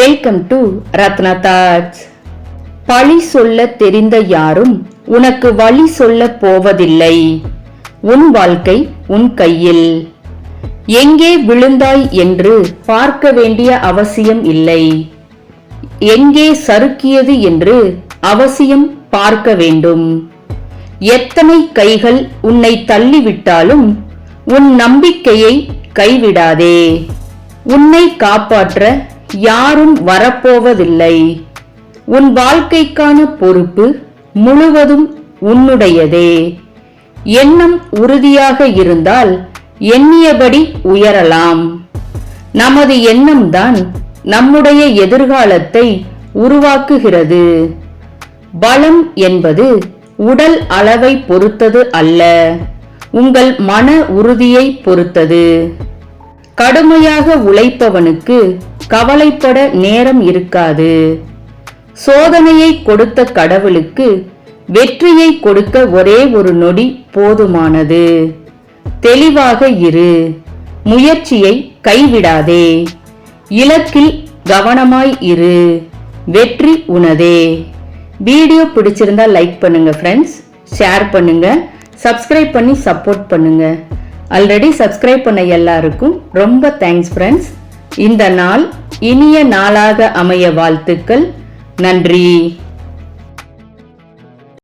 Welcome to Ratna thoughts பழி சொல்ல தெரிந்த யாரும் உனக்கு வழி சொல்ல போவதில்லை. உன் வாழ்க்கை உன் கையில். எங்கே விழுந்தாய் என்று பார்க்க வேண்டிய அவசியம் இல்லை. எங்கே சறுக்கியது என்று அவசியம் பார்க்க வேண்டும். எத்தனை கைகள் உன்னை தள்ளிவிட்டாலும் உன் நம்பிக்கையை கைவிடாதே. உன்னை காப்பாற்ற யாரும் வரப்போவதில்லை. உன் வாழ்க்கைக்கான பொறுப்பு முழுவதும் உன்னுடையதே. எண்ணம் உறுதியாக இருந்தால் எண்ணியபடி உயரலாம். நமது எண்ணம்தான் நம்முடைய எதிர்காலத்தை உருவாக்குகிறது. பலம் என்பது உடல் அளவை பொறுத்தது அல்ல உங்கள் மன உறுதியை பொறுத்தது. கடுமையாக உழைப்பவனுக்கு கவலைப்பட நேரம் இருக்காது. சோதனையை கொடுத்த கடவுளுக்கு வெற்றியை கொடுக்க ஒரே ஒரு நொடி போதுமானது. தெளிவாக இரு. முயற்சியை கைவிடாதே. இலக்கில் கவனமாய் இரு. வெற்றி உனதே. வீடியோ பிடிச்சிருந்தா லைக் பண்ணுங்க ஃப்ரெண்ட்ஸ் ஷேர் பண்ணுங்க. சப்ஸ்கிரைப் பண்ணி சப்போர்ட் பண்ணுங்க. ஆல்ரெடி சப்ஸ்கிரைப் பண்ண எல்லாருக்கும் ரொம்ப தேங்க்ஸ் ஃப்ரெண்ட்ஸ் இந்த நாள் இனிய நாளாக அமைய வாழ்த்துக்கள். நன்றி.